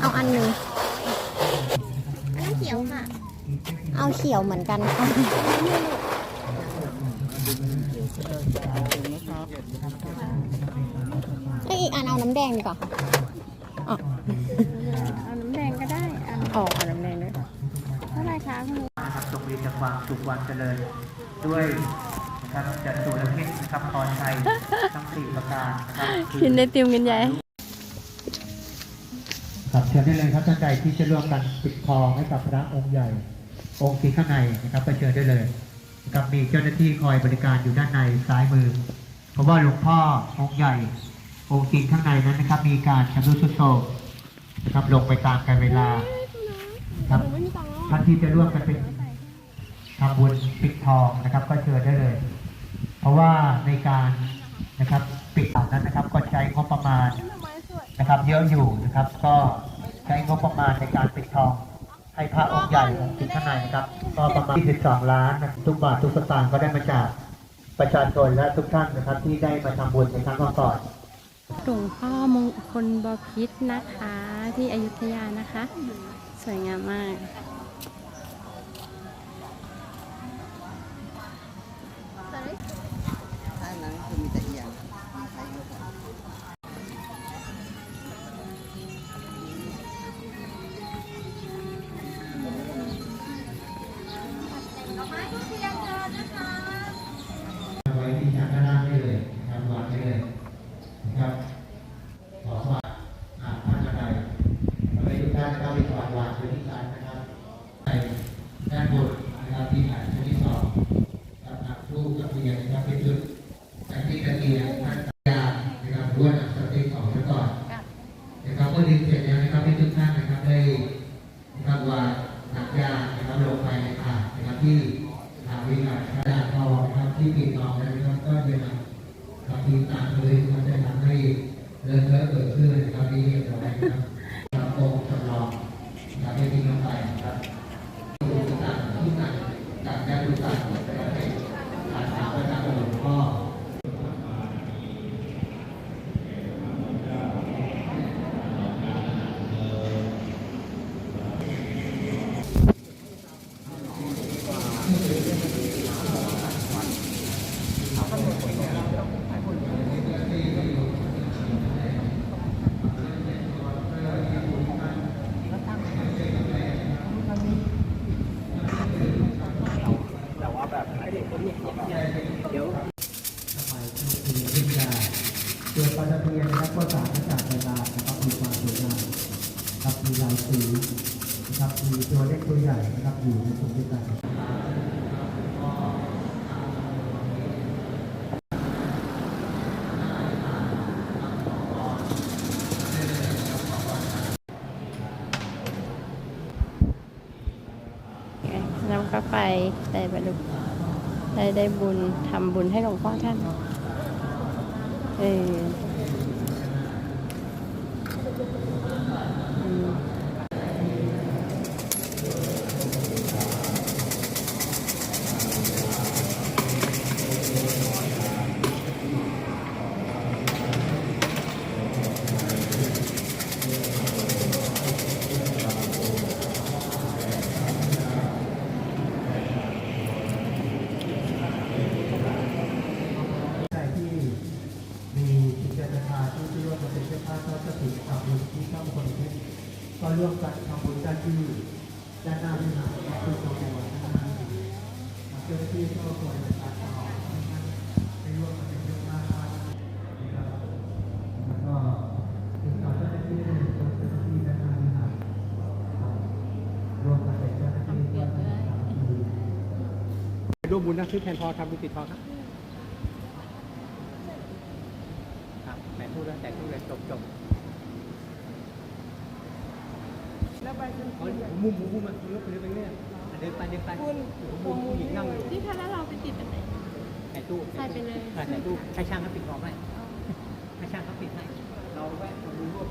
เอาอันหนึ่งอันนั้นเขียวค่ะเอาเขียวเหมือนกันค่ะเอ้ยอีกอันเอาน้ำแดงดีกว่าอ๋อเอาน้ำแดงก็ได้อันอ๋อเอาน้ำแดงด้วยเท่าไหร่คะคุณลุงนะครับจงมีแต่ความสุขความเจริญด้วยนะครับจัตุรพิษนะครับพรชัยทั้งสี่ประการนะครับ กินได้ติมกันใหญ่ ครับเชิญได้เลยครับท่านใดที่จะร่วมกันปิดทองให้กับพระองค์ใหญ่ องค์ที่ข้างในนะครับก็เชิญได้เลยนะครับมีเจ้าหน้าที่คอยบริการอยู่ด้านในซ้ายมือ เพราะว่าหลวงพ่อองค์ใหญ่ องค์จริงข้างในนั้นนะครับ มีการชำรุดทรุดโทรมนะครับลงไปตามกาลเวลาครับท่านที่จะร่วมกันเป็นทำบุญปิดทองนะครับ ก็เชิญได้เลย เพราะว่าในการนะครับปิดทองนั้นนะครับก็ใช้งบประมาณนะครับเยอะอยู่นะครับก็ ใช้งบประมาณในการปิดทอง ให้พระองค์ใหญ่องค์ที่ข้างในนะครับ ก็ประมาณ 22 ล้านนะทุกบาททุกสตางค์ก็ได้มาจากประชาชนและทุกท่านนะครับที่ได้มาทำบุญในครั้งก่อนหลวงพ่อมงคลบพิษนะคะ ที่อยุธยานะคะ สวยงามมาก นะครับที่ฐานชั้นที่สองกับนักทูกกับเทียนนะครับเป็นจุดจากที่ตะเกียงท่านยานะครับร่วมสติของไว้ก่อนนะครับเมื่อดึงเสร็จแล้วนะครับให้ทุกท่านนะครับได้นะครับวางหนักยานะครับลงไปในถาดนะครับที่ทางวิหาระดาทองนะครับที่ปิดทองนะครับก็จะนำทำทีตามเลยมันจะทำให้เริ่มเริ่มเกิดขึ้นนะครับที่เรียบร้อยนะครับทำองค์จำลองนะครับให้ทิ้งลงไปนะครับดูต่างที่ต่างต่างแยกดูต่างนะครับให้ฐานถามประจำหลวงพ่อ สมัยที่มีวิทยา เกิดปาฐเพียนนะครับก็สามารถจากเวลานะครับมีความสวยงามครับมีลายสีนะครับมีตัวเล็กตัวใหญ่นะครับอยู่ในกลุ่มด้วกันน้ำก็ไปได้บรรลุได้ได้บุญทำบุญให้หลวงพ่อท่าน เออมใครที่มีจิตใจศรัทธาที่ที่ร่วมมาเป็นเจ้าภาพทอดกฐินทำบุญที่ช่องคนเพชร ก็ร่วมกันทำบุญกันที่ด้านหน้าวิหารคือตัวในนข้างหน้าเจ้าหน้าที่ก็ควรจะตัดต่อให้ร่วมมาเป็นเจ้าภาพนะครับแล้วก็ติดต่อเจ้าหน้าที่ได้เลยเจ้าหน้าที่ด้านหน้าวิหารร่วมกันเป็นเจ้าหน้าที่ร่วมกันทำบุญร่วมบุญนะชื่อแทนพอทำบุญติดทอครับครับแหมพูดแล้วแต่พูดเลยจบจบ แล้วไปมุมมุมมุมมันคุณลุกคุณลุกไปเรื่อยอะเดินไปเดินไปมุมผู้หญิงนั่งอยู่ที่ถ้าแล้วเราไปติดแบบไหนใส่ตู้ใส่ไปเลยอะใส่ตู้ให้ช่างเขาปิดออกให้ให้ช่างเขาปิดให้เราแวะดูรวบ